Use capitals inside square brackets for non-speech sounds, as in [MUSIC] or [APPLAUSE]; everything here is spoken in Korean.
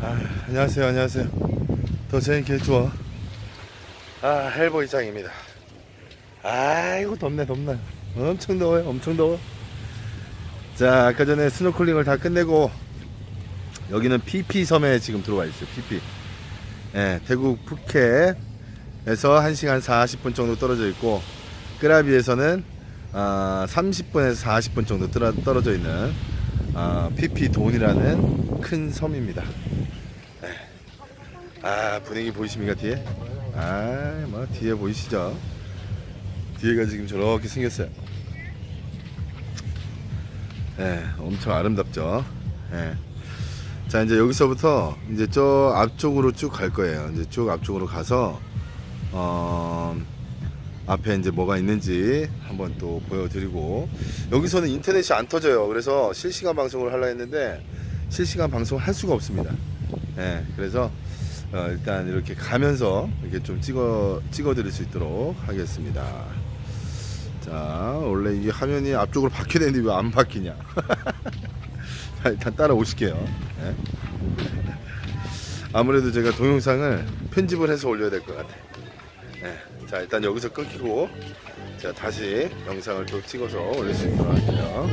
아, 안녕하세요, 안녕하세요. 더 제인 개투어. 아, 헬보이 장입니다. 아이고, 덥네, 덥네. 엄청 더워요, 엄청 더워. 자, 아까 전에 스노클링을 다 끝내고, 여기는 PP 섬에 지금 들어와 있어요, PP. 예, 태국 푸켓에서 1시간 40분 정도 떨어져 있고, 끄라비에서는 아, 30분에서 40분 정도 떨어, 떨어져 있는 아, PP 돈이라는 큰 섬입니다. 아 분위기 보이십니까 뒤에? 아뭐 뒤에 보이시죠? 뒤에가 지금 저렇게 생겼어요. 예, 엄청 아름답죠. 예. 자 이제 여기서부터 이제 저 앞쪽으로 쭉 갈 거예요. 이제 쭉 앞쪽으로 가서 어 앞에 이제 뭐가 있는지 한번 또 보여드리고 여기서는 인터넷이 안 터져요. 그래서 실시간 방송을 하려 했는데 실시간 방송을 할 수가 없습니다. 예, 그래서 어, 일단 이렇게 가면서 이렇게 좀 찍어 찍어 드릴 수 있도록 하겠습니다. 자, 원래 이게 화면이 앞쪽으로 바뀌어야 되는데 왜 안? [LAUGHS] 자, 일단 따라오실게요. 예. 아무래도 제가 동영상을 편집을 해서 올려야 될 것 같아요. 예. 자, 일단 여기서 끊기고 자 다시 영상을 또 찍어서 올릴 수 있도록 할게요.